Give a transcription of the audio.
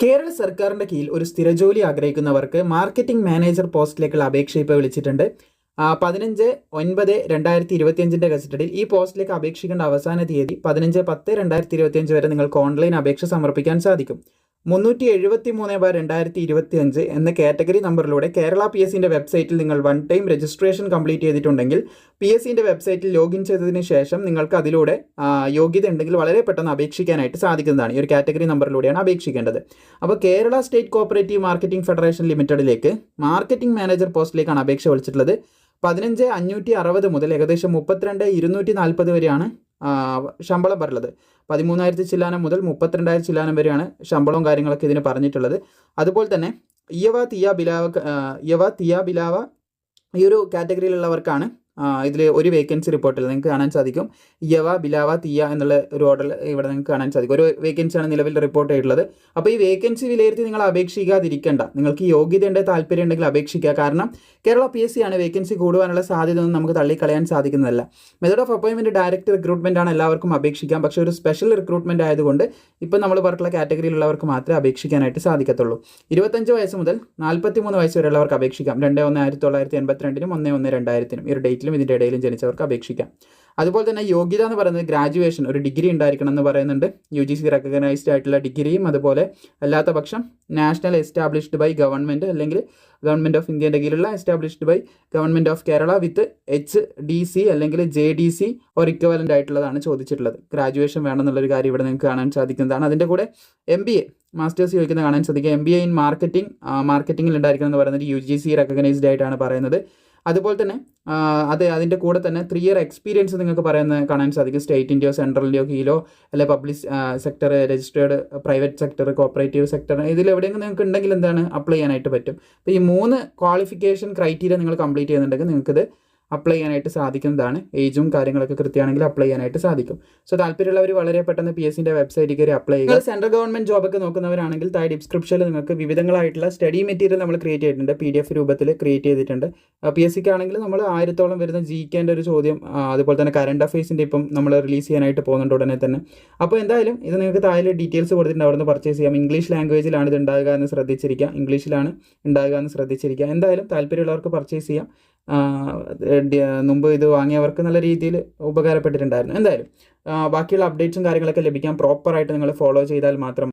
കേരള സർക്കാരിന്റെ കീഴിൽ ഒരു സ്ഥിരജോലി ആഗ്രഹിക്കുന്നവർക്ക് മാർക്കറ്റിംഗ് മാനേജർ പോസ്റ്റിലേക്കുള്ള അപേക്ഷ ഇപ്പോൾ വിളിച്ചിട്ടുണ്ട്. പതിനഞ്ച് ഒൻപത് രണ്ടായിരത്തി ഇരുപത്തിയഞ്ചിന്റെ ഗസറ്റഡിൽ ഈ പോസ്റ്റിലേക്ക് അപേക്ഷിക്കേണ്ട അവസാന തീയതി പതിനഞ്ച് പത്ത് രണ്ടായിരത്തി ഇരുപത്തിയഞ്ച് വരെ നിങ്ങൾക്ക് ഓൺലൈൻ അപേക്ഷ സമർപ്പിക്കാൻ സാധിക്കും. മുന്നൂറ്റി എഴുപത്തി മൂന്ന് ബാർ രണ്ടായിരത്തി ഇരുപത്തി അഞ്ച് എന്ന കാറ്റഗറി നമ്പറിലൂടെ കേരള പി എസ് സിന്റെ വെബ്സൈറ്റിൽ നിങ്ങൾ വൺ ടൈം രജിസ്ട്രേഷൻ കംപ്ലീറ്റ് ചെയ്തിട്ടുണ്ടെങ്കിൽ പി എസ് സിന്റെ വെബ്സൈറ്റിൽ ലോഗിൻ ചെയ്തതിന് ശേഷം നിങ്ങൾക്ക് അതിലൂടെ യോഗ്യത ഉണ്ടെങ്കിൽ വളരെ പെട്ടെന്ന് അപേക്ഷിക്കാനായിട്ട് സാധിക്കുന്നതാണ്. ഈ ഒരു കാറ്റഗറി നമ്പറിലൂടെയാണ് അപേക്ഷിക്കേണ്ടത്. അപ്പോൾ Kerala state cooperative marketing federation ലിമിറ്റഡിലേക്ക് മാർക്കറ്റിംഗ് മാനേജർ പോസ്റ്റിലേക്കാണ് അപേക്ഷ വിളിച്ചിട്ടുള്ളത്. പതിനഞ്ച് അഞ്ഞൂറ്റി അറുപത് മുതൽ ഏകദേശം മുപ്പത്തിരണ്ട് ഇരുന്നൂറ്റി നാൽപ്പത് വരെയാണ് ശമ്പളം പറയുന്നത് പതിമൂന്നായിരത്തി ചില്ലാനം മുതൽ മുപ്പത്തിരണ്ടായിരം ചില്ലാനം വരെയാണ് ശമ്പളവും കാര്യങ്ങളൊക്കെ ഇതിന് പറഞ്ഞിട്ടുള്ളത്. അതുപോലെ തന്നെ ഇയവ തിയ ബിലാവ യവ തിയ ബിലാവ ഈ ഒരു കാറ്റഗറിയിലുള്ളവർക്കാണ് ഇതിൽ ഒരു വേക്കൻസി റിപ്പോർട്ടിൽ നിങ്ങൾക്ക് കാണാൻ സാധിക്കും. യവ ബിലാവ തീയ എന്നുള്ള ഒരു ഓർഡർ ഇവിടെ നിങ്ങൾക്ക് കാണാൻ സാധിക്കും. ഒരു വേക്കൻസിയാണ് നിലവിൽ റിപ്പോർട്ട് ചെയ്തിട്ടുള്ളത് അപ്പോൾ ഈ വേക്കൻസി വിലയിരുത്തി നിങ്ങൾ അപേക്ഷിക്കാതിരിക്കേണ്ട. നിങ്ങൾക്ക് യോഗ്യതയുണ്ട് താല്പര്യം ഉണ്ടെങ്കിൽ അപേക്ഷിക്കുക. കാരണം കേരള പി എസ് സി ആണ് വേക്കൻസി കൂടുവാനുള്ള സാധ്യത ഒന്നും നമുക്ക് തള്ളിക്കളയാൻ സാധിക്കുന്നതല്ല. മെത്തേഡ് ഓഫ് അപ്പോയിൻമെന്റ് ഡയറക്റ്റ് റിക്രൂട്ട്മെന്റ് ആണ് എല്ലാവർക്കും അപേക്ഷിക്കാം. പക്ഷേ ഒരു സ്പെഷ്യൽ റിക്രൂട്ട്മെന്റ് ആയതുകൊണ്ട് ഇപ്പം നമ്മൾ പറഞ്ഞിട്ടുള്ള കാറ്റഗറിയിലുള്ളവർക്ക് മാത്രമേ അപേക്ഷിക്കാനായിട്ട് സാധിക്കത്തുള്ളൂ. ഇരുപത്തഞ്ച് വയസ്സ് മുതൽ നാൽപ്പത്തി മൂന്ന് വയസ്സ് വരെയുള്ളവർക്ക് അപേക്ഷിക്കാം. രണ്ട് ഒന്ന് ആയിരത്തി തൊള്ളായിരത്തി എൺപത്തിരണ്ടിനും ഒന്ന് ഒന്ന് രണ്ടായിരത്തിനും ഈ ഒരു ഡേറ്റിലും ഇതിന്റെ ഇടയിലും ജനിച്ചവർക്ക് അപേക്ഷിക്കാം. അതുപോലെ തന്നെ യോഗ്യത എന്ന് പറയുന്നത് ഗ്രാജുവേഷൻ ഒരു ഡിഗ്രി ഉണ്ടായിരിക്കണം എന്ന് പറയുന്നുണ്ട്. യു ജി സി റെക്കഗ്നൈസ്ഡ് ആയിട്ടുള്ള ഡിഗ്രിയും അതുപോലെ അല്ലാത്ത പക്ഷം നാഷണൽ എസ്റ്റാബ്ലിഷ്ഡ് ബൈ ഗവൺമെന്റ് അല്ലെങ്കിൽ ഗവൺമെന്റ് ഓഫ് ഇന്ത്യന്റെ കീഴിലുള്ള established by government of Kerala with H D C അല്ലെങ്കിൽ J D C or equivalent ആയിട്ടുള്ളതാണ് ചോദിച്ചിട്ടുള്ളത്. ഗ്രാജുവേഷൻ വേണമെന്നുള്ളൊരു കാര്യം ഇവിടെ നിങ്ങൾക്ക് കാണാൻ സാധിക്കുന്നതാണ്. അതിന്റെ കൂടെ എം ബി എ മാസ്റ്റേഴ്സ് ചോദിക്കുന്നത് കാണാൻ സാധിക്കും. M B A in marketing മാർക്കറ്റിംഗിൽ ഉണ്ടായിരിക്കണം എന്ന് പറയുന്നത് യു ജി സി റെക്കഗ്നൈസ്ഡ് ആയിട്ടാണ് പറയുന്നത്. അതുപോലെ തന്നെ അതെ അത് അതിന്റെ കൂടെ തന്നെ ത്രീ ഇയർ എക്സ്പീരിയൻസ് നിങ്ങൾക്ക് പറയുന്ന കാണാൻ സാധിക്കും. സ്റ്റേറ്റിന്റെയോ സെൻട്രലിന്റെയോ കീഴിലോ അല്ലെ public sector registered private sector cooperative sector ഇതിൽ എവിടെയെങ്കിലും നിങ്ങൾക്ക് ഉണ്ടെങ്കിൽ എന്താണ് അപ്ലൈ ചെയ്യാനായിട്ട് പറ്റും. അപ്പോൾ ഈ മൂന്ന് ക്വാളിഫിക്കേഷൻ ക്രൈറ്റീരിയ നിങ്ങൾ കംപ്ലീറ്റ് ചെയ്യുന്നുണ്ടെങ്കിൽ നിങ്ങൾക്കിത് അപ്ലൈ ചെയ്യാനായിട്ട് സാധിക്കുന്നതാണ്. ഏജും കാര്യങ്ങളൊക്കെ കൃത്യമാണെങ്കിൽ അപ്ലൈ ചെയ്യാനായിട്ട് സാധിക്കും. സോ താല്പര്യമുള്ളവർ വളരെ പെട്ടെന്ന് പി എസ് സിന്റെ വെബ്സൈറ്റിൽ കയറി അപ്ലൈ ചെയ്യുക. സെൻട്രൽ ഗവൺമെന്റ് ജോബൊക്കെ നോക്കുന്നവരാണെങ്കിൽ താഴെ ഡിസ്ക്രിപ്ഷനിൽ നിങ്ങൾക്ക് വിവിധങ്ങളായിട്ടുള്ള സ്റ്റഡി മെറ്റീരിയൽ നമ്മൾ ക്രിയേറ്റ് ചെയ്തിട്ടുണ്ട്. പി ഡി എഫ് രൂപത്തിൽ ക്രിയേറ്റ് ചെയ്തിട്ടുണ്ട് പി എസ് സിക്ക് ആണെങ്കിൽ നമ്മൾ ആയിരത്തോളം വരുന്ന ജി കെന്റെ ഒരു ചോദ്യം അതുപോലെ തന്നെ കറണ്ട് അഫയേഴ്സിന്റെ ഇപ്പം നമ്മൾ റിലീസ് ചെയ്യാനായിട്ട് പോകുന്നുണ്ട് ഉടനെ തന്നെ. അപ്പോൾ എന്തായാലും ഇത് നിങ്ങൾക്ക് താഴെ ഡീറ്റെയിൽസ് കൊടുത്തിട്ടുണ്ട്. അവിടെ നിന്ന് പർച്ചേസ് ചെയ്യാം ഇംഗ്ലീഷ് ലാംഗ്വേജിലാണ് ഇത് ഉണ്ടാകുക എന്ന് ശ്രദ്ധിച്ചിരിക്കുക. ഇംഗ്ലീഷിലാണ് ഉണ്ടാകുക എന്ന് ശ്രദ്ധിച്ചിരിക്കുക. എന്തായാലും താല്പര്യമുള്ളവർക്ക് പർച്ചേസ് ചെയ്യാം. മുമ്പ് ഇത് വാങ്ങിയവർക്ക് നല്ല രീതിയിൽ ഉപകാരപ്പെട്ടിട്ടുണ്ടായിരുന്നു. എന്തായാലും ബാക്കിയുള്ള അപ്ഡേറ്റ്സും കാര്യങ്ങളൊക്കെ ലഭിക്കാൻ പ്രോപ്പറായിട്ട് നിങ്ങൾ ഫോളോ ചെയ്താൽ മാത്രം